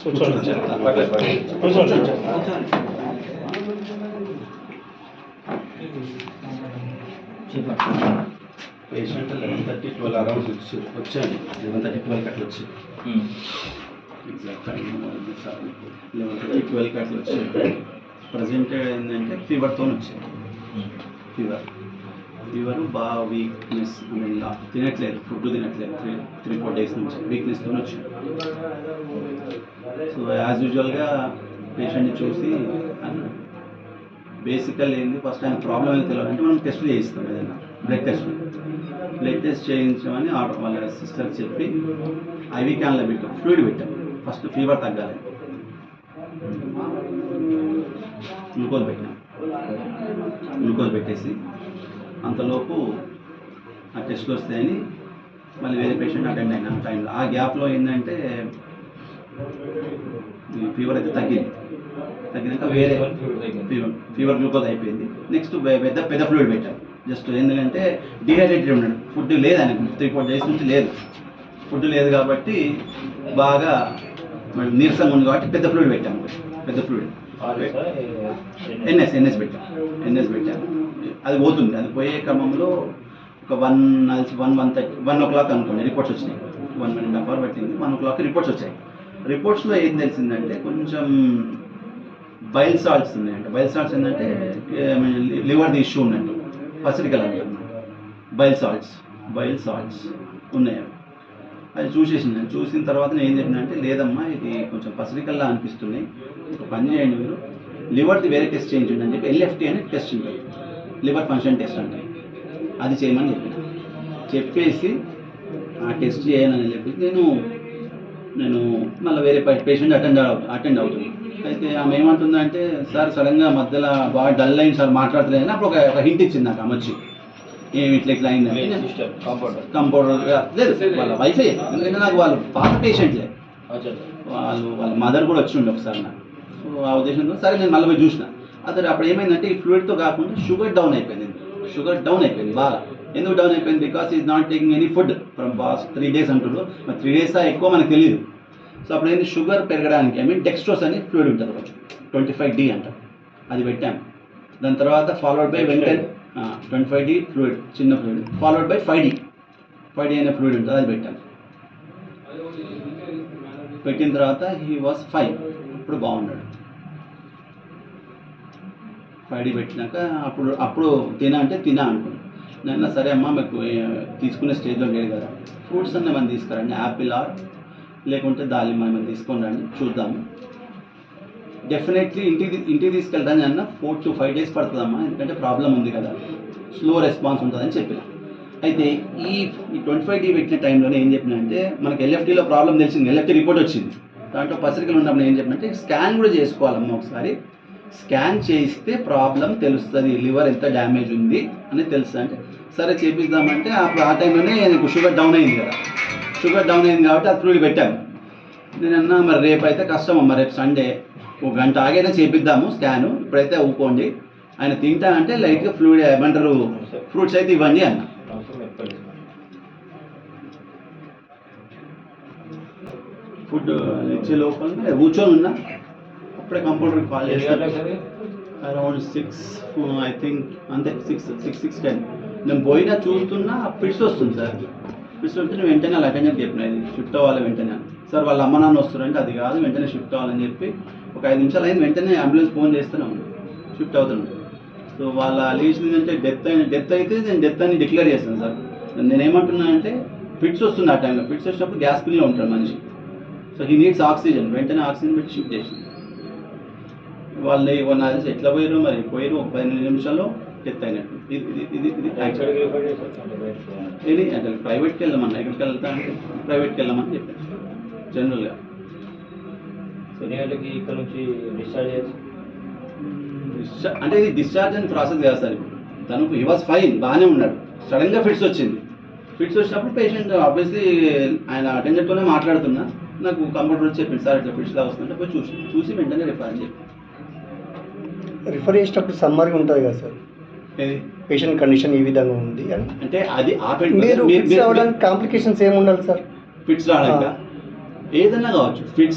కూర్చోండి కూర్చోండి patient eleven thirty twelve around వచ్చి వచ్చాను లెవెన్ థర్టీ ట్వెల్వ్ అట్లా వచ్చి లెవెన్ థర్టీ ట్వెల్వ్ అట్లా వచ్చి ప్రజెంట్ ఏంటంటే ఫీవర్తో వచ్చాను ఫీవర్ ఫీవర్ బాగా వీక్నెస్ తినట్లేదు ఫుడ్ తినట్లేదు త్రీ త్రీ ఫోర్ డేస్ నుంచి వీక్నెస్తో వచ్చాను. సో యాజ్ యూజువల్గా పేషెంట్ని చూసి అన్నాడు. బేసికల్ ఏంది? ఫస్ట్ ఆయన ప్రాబ్లం ఏంది తెలియాలంటే మనం టెస్ట్ చేయిస్తాం ఏదైనా. బ్లడ్ టెస్ట్ బ్లడ్ టెస్ట్ చేయించమని ఆర్డర్ వాళ్ళ సిస్టర్ చెప్పి ఐవి క్యాన్లో పెట్టాం ఫ్లూయిడ్ పెట్టాం. ఫస్ట్ ఫీవర్ తగ్గాలి. గ్లూకోజ్ పెట్టాం. గ్లూకోజ్ పెట్టేసి అంతలోపు ఆ టెస్ట్లు వస్తాయని మళ్ళీ వేరే పేషెంట్ అటెండ్ అయినా ఆ టైంలో ఆ గ్యాప్లో ఏంటంటే ఫీవర్ అయితే తగ్గింది. తగ్గినాక వేరే ఫీవర్ ఫీవర్ గ్లూకోజ్ అయిపోయింది. నెక్స్ట్ పెద్ద పెద్ద ఫ్లూయిడ్ పెట్టాం. జస్ట్ ఎందుకంటే డిహైడ్రేటెడ్ ఉన్నాడు. ఫుడ్ లేదు ఆయనకు. త్రీ ఫోర్ డేస్ నుంచి లేదు. ఫుడ్ లేదు కాబట్టి బాగా మరి నీరసంగా ఉంది కాబట్టి పెద్ద ఫ్లూయిడ్ పెట్టాము పెద్ద ఫ్లూయిడ్ ఎన్ఎస్ ఎన్ఎస్ పెట్టాం. ఎన్ఎస్ పెట్టాం. అది పోతుంది. అది పోయే క్రమంలో ఒక one one one thirty one o'clock అనుకోండి రిపోర్ట్స్ వచ్చినాయి. వన్ అండ్ హాఫ్ అవర్ పట్టింది వన్ ఓ క్లాక్ రిపోర్ట్స్ వచ్చాయి. రిపోర్ట్స్లో ఏం తెలిసిందంటే కొంచెం బైల్ సాల్ట్స్ ఉన్నాయంట. బైల్ సాల్ట్స్ ఏంటంటే లివర్ది ఇష్యూ ఉన్నట్టు పసిరికల్ అంటారు బైల్ సాల్ట్స్ బైల్ సాల్ట్స్ ఉన్నాయి అది చూసేసింది చూసిన తర్వాత నేను ఏం చెప్పిన అంటే లేదమ్మా ఇది కొంచెం పసిరికల్లా అనిపిస్తున్నాయి ఒక పని చేయండి మీరు. లివర్ది వేరే టెస్ట్ చేయించండి అని చెప్పి ఎల్ఎఫ్టీ అని టెస్ట్ ఉంటుంది. లివర్ ఫంక్షన్ టెస్ట్ అంటే. అది చేయమని చెప్పిన. చెప్పేసి ఆ టెస్ట్ చేయాలని చెప్పి నేను నేను మళ్ళీ వేరే పేషెంట్ అటెండ్ అటెండ్ అవుతుంది అయితే ఆమె ఏమంటుందంటే సార్ సడన్గా మధ్యలో బాగా డల్ అయింది సార్ మాట్లాడలేదు అప్పుడు ఒక ఒక హింట్ ఇచ్చింది నాకు ఆమె వచ్చి ఏమి ఇట్లా ఇట్లా అయిందని కంపౌండర్ లేదు వాళ్ళ వైఫే ఎందుకంటే నాకు వాళ్ళు పాత పేషెంట్లే వాళ్ళు వాళ్ళ మదర్ కూడా వచ్చి ఉండే ఒకసారి నాకు. సో ఆ ఉద్దేశంతో సరే నేను మళ్ళీ పోయి చూసిన. అతను అప్పుడు ఏమైందంటే ఈ ఫ్లూయిడ్తో కాకుండా షుగర్ డౌన్ అయిపోయింది. షుగర్ డౌన్ అయిపోయింది బాగా. ఎందుకు డౌన్ అయిపోయింది? Because is not taking any food from past three days అంటున్నారు మరి త్రీ డేస్ ఎక్కువ మనకు తెలియదు సో అప్పుడు ఏంటి షుగర్ పెరగడానికి ఐ మీన్ డెక్స్ట్రోస్ అని ఫ్లూయిడ్ ఉంటుంది కొంచెం. ట్వంటీ ఫైవ్ డి అంటాం. అది పెట్టాం. దాని తర్వాత ఫాలోడ్ బై వెంటనే ట్వంటీ ఫైవ్ డి ఫ్లూయిడ్ చిన్న fluid followed by five D five D అనే ఫ్లూయిడ్ ఉంటుంది అది పెట్టాను పెట్టిన తర్వాత హీ వాస్ ఫైవ్ ఇప్పుడు బాగున్నాడు. ఫైవ్ డి పెట్టినాక అప్పుడు అప్పుడు తినా అంటే తినా అనుకున్నాను నేను సరే అమ్మా మీకు తీసుకునే స్టేజ్లో లేదు కదా. ఫ్రూట్స్ అన్నీ మనం తీసుకురండి. యాపిల్ ఆర్ లేకుంటే దాలిమ్మ మనం తీసుకొని రండి చూద్దాము. డెఫినెట్లీ ఇంటికి ఇంటికి తీసుకెళ్తాను అన్న ఫోర్ టు ఫైవ్ డేస్ పడుతుందమ్మా ఎందుకంటే ప్రాబ్లం ఉంది కదా. స్లో రెస్పాన్స్ ఉంటుందని చెప్పిన. అయితే ఈ ట్వంటీ ఫైవ్ డీ పెట్టిన టైంలోనే ఏం చెప్పిన అంటే మనకి ఎల్ఎఫ్టీలో ప్రాబ్లం తెలిసింది ఎల్ఎఫ్టీ రిపోర్ట్ వచ్చింది. దాంట్లో పసిరికలు ఉన్నప్పుడు ఏం చెప్పినంటే స్కాన్ కూడా చేసుకోవాలమ్మా ఒకసారి. స్కాన్ చేయిస్తే ప్రాబ్లం తెలుస్తుంది లివర్ ఎంత డ్యామేజ్ ఉంది అని తెలుస్తుంది. అంటే సరే చేపిద్దామంటే అప్పుడు ఆ టైంలోనే నాకు షుగర్ డౌన్ అయింది కదా. షుగర్ డౌన్ అయింది కాబట్టి అది ఫ్లూయిడ్ పెట్టాను. నేను అన్నా మరి రేపు అయితే కష్టం అమ్మ రేపు సండే. ఒక గంట ఆగైనా చేపిద్దాము స్కాను. ఇప్పుడైతే ఊకోండి ఆయన తింటానంటే లైట్గా ఫ్లూయిడ్ ఏమంటారు? ఫ్రూట్స్ అయితే ఇవ్వండి అన్న. ఫుడ్ ఇచ్చే లోపల కూర్చొని ఉన్నా. అప్పుడే కంప్యూటర్కి కాల్ చేస్తాను అరౌండ్ సిక్స్ ఐ థింక్. అంతే సిక్స్ సిక్స్ సిక్స్ టెన్. నేను పోయినా చూస్తున్నా ఫిట్స్ వస్తుంది సార్. ఫిట్స్ వస్తే నేను వెంటనే అలా అటెండ్ చెప్పిన ఇది షిఫ్ట్ అవ్వాలి వెంటనే సార్ వాళ్ళ అమ్మ నాన్న వస్తారంటే అది కాదు వెంటనే షిఫ్ట్ అవ్వాలని చెప్పి ఒక ఐదు నిమిషాలు అయింది. వెంటనే అంబులెన్స్ ఫోన్ చేస్తున్నాం షిఫ్ట్ అవుతున్నాం సో వాళ్ళ అలిగేషన్ ఏంటంటే డెత్ అయిన డెత్ అయితే నేను డెత్ అని డిక్లేర్ చేస్తాను సార్. నేను ఏమంటున్నా అంటే ఫిట్స్ వస్తుంది ఆ టైంలో. ఫిట్స్ వచ్చినప్పుడు గ్యాస్ పిల్లో ఉంటాడు మనిషి. So he needs oxygen. వెంటనే ఆక్సిజన్ పెట్టి షిఫ్ట్ చేసింది. వాళ్ళు ఇవన్నీ తెలిసి ఎట్లా పోయారు మరి? పోయారు ఒక పదిహేను నిమిషాల్లో డెత్ అయినట్టు. ఇది ఇది ఇది ఇది యాక్చువల్ ఇది అంటే ప్రైవేట్కి వెళ్ళమన్నా ఎక్కడికి వెళ్తా అంటే ప్రైవేట్కి వెళ్ళమని చెప్పాను జనరల్గా ఎన్ని గంటలకి ఇక్కడ నుంచి డిశ్చార్జ్ డిశ్చా- అంటే ఇది డిశ్చార్జ్ అని ప్రాసెస్ కాదు సార్ ఇప్పుడు. తనకు హీ వాజ్ ఫైన్ బాగానే ఉన్నాడు. సడన్గా ఫిట్స్ వచ్చింది. ఫిట్స్ వచ్చినప్పుడు పేషెంట్ ఆబ్వియస్లీ ఆయన అటెండర్తోనే మాట్లాడుతున్నా. నాకు కంప్యూటర్ వచ్చి చెప్పింది సార్ ఇట్లా ఫిట్స్ లాగా వస్తుంటే పోయి చూసి చూసి వెంటనే రిఫర్ అని చెప్పి. రిఫర్ చేసేటప్పుడు సమ్మర్గా ఉంటుంది కదా సార్. పేషెంట్ కండిషన్ ఈ విధంగా ఉంది అని. అంటే అది ఆపేట మీరు కాంప్లికేషన్స్ ఏమి ఉండాలి సార్? ఫిట్స్ రావడానికి? ఏదన్నా కావచ్చు. ఫిట్స్